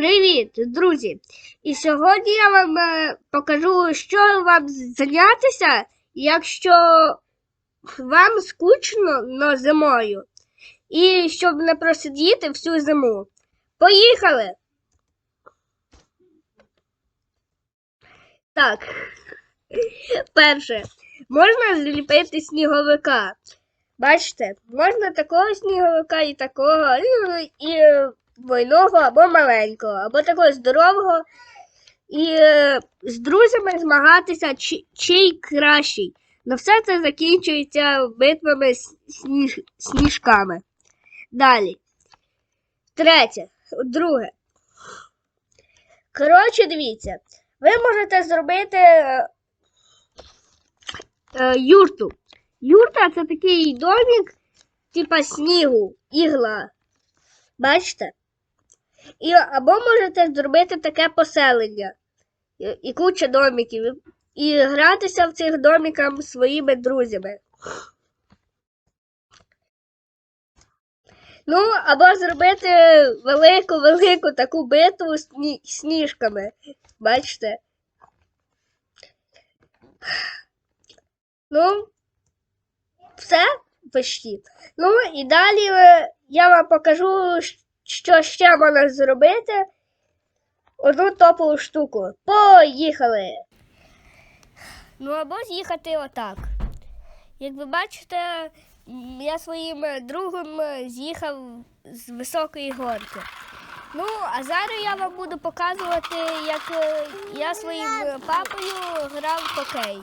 Привіт, друзі! І сьогодні я вам е, покажу, що вам зайнятися, якщо вам скучно но зимою. І щоб не просидіти всю зиму. Поїхали! Так. Перше. Можна зліпити сніговика. Бачите, можна такого сніговика і такого, ну, і двойного або маленького, або такого здорового. І е, з друзями змагатися, чи, чий кращий. Но все це закінчується битвами з сніж, сніжками. Далі. Третє. Друге. Коротше, дивіться, ви можете зробити е, е, юрту. Юрта це такий домик, типа снігу, ігла. Бачите? І, або можете зробити таке поселення і, куча домиків. І, гратися в цих домиках своїми друзями. Ну, або зробити велику-велику таку битву з сніжками. Бачите? Ну, все почти. Ну і далі е, я вам покажу, що ще можна зробити. Одну топову штуку. Поїхали! Ну або з'їхати отак. Як ви бачите, я своїм другом з'їхав з високої горки. Ну, а зараз я вам буду показувати, як е, я своїм папою грав хокей.